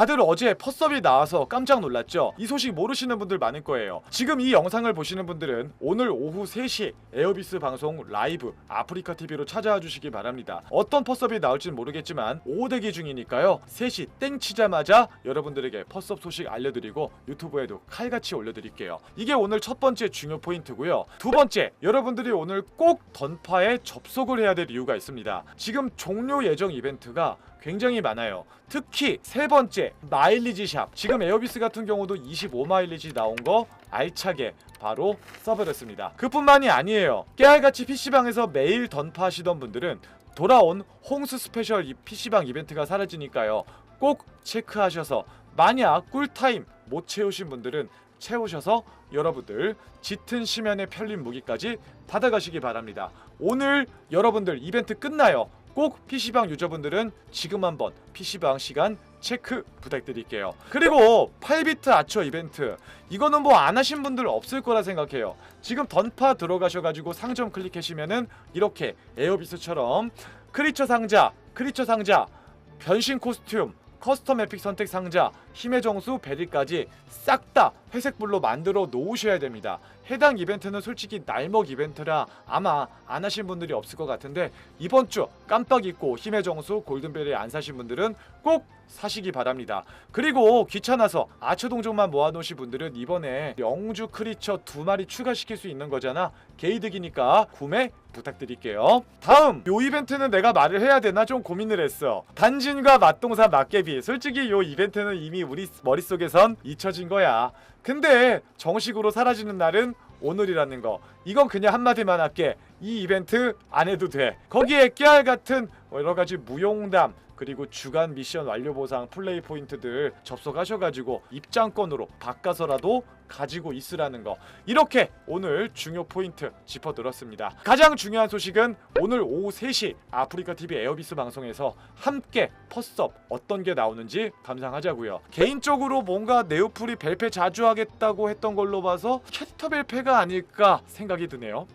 다들 어제 펫섭이 나와서 깜짝 놀랐죠? 이 소식 모르시는 분들 많을 거예요. 지금 이 영상을 보시는 분들은 오늘 오후 3시 에어비스 방송 라이브 아프리카 TV로 찾아와 주시기 바랍니다. 어떤 펫섭이 나올지는 모르겠지만 오대기 중이니까요. 3시 땡 치자마자 여러분들에게 펫섭 소식 알려드리고 유튜브에도 칼같이 올려드릴게요. 이게 오늘 첫 번째 중요 포인트고요. 두 번째, 여러분들이 오늘 꼭 던파에 접속을 해야 될 이유가 있습니다. 지금 종료 예정 이벤트가 굉장히 많아요. 특히 세 번째 마일리지 샵. 지금 에어비스 같은 경우도 25 마일리지 나온 거 알차게 바로 써버렸습니다. 그뿐만이 아니에요. 깨알같이 PC방에서 매일 던파하시던 분들은 돌아온 홍스 스페셜 이 PC방 이벤트가 사라지니까요. 꼭 체크하셔서 만약 꿀타임 못 채우신 분들은 채우셔서 여러분들 짙은 심연의 편린 무기까지 받아가시기 바랍니다. 오늘 여러분들 이벤트 끝나요. 꼭 PC방 유저분들은 지금 한번 PC방 시간 체크 부탁드릴게요. 그리고 8비트 아처 이벤트 이거는 뭐 안 하신 분들 없을 거라 생각해요. 지금 던파 들어가셔가지고 상점 클릭하시면은 이렇게 에어비스처럼 크리처 상자, 크리처 상자, 변신 코스튬, 커스텀 에픽 선택 상자, 힘의 정수, 베리까지 싹 다 회색불로 만들어 놓으셔야 됩니다. 해당 이벤트는 솔직히 날먹 이벤트라 아마 안 하신 분들이 없을 것 같은데 이번 주 깜빡 잊고 힘의 정수, 골든벨을 안 사신 분들은 꼭 사시기 바랍니다. 그리고 귀찮아서 아처 동족만 모아놓으신 분들은 이번에 영주 크리처 두 마리 추가시킬 수 있는 거잖아. 게이득이니까 구매 부탁드릴게요. 다음 요 이벤트는 내가 말을 해야 되나 좀 고민을 했어. 단진과 맛동사 맛개비. 솔직히 요 이벤트는 이미 우리 머릿속에선 잊혀진 거야. 근데 정식으로 사라지는 날은 오늘이라는 거. 이건 그냥 한마디만 할게. 이 이벤트 안 해도 돼. 거기에 깨알 같은 여러 가지 무용담 그리고 주간 미션 완료 보상 플레이 포인트들 접속하셔가지고 입장권으로 바꿔서라도 가지고 있으라는 거. 이렇게 오늘 중요 포인트 짚어들었습니다. 가장 중요한 소식은 오늘 오후 3시 아프리카 TV 에어비스 방송에서 함께 퍼스업 어떤 게 나오는지 감상하자고요. 개인적으로 뭔가 네오플이 벨페 자주 하겠다고 했던 걸로 봐서 캐릭터 벨페가 아닐까 생각이 드네요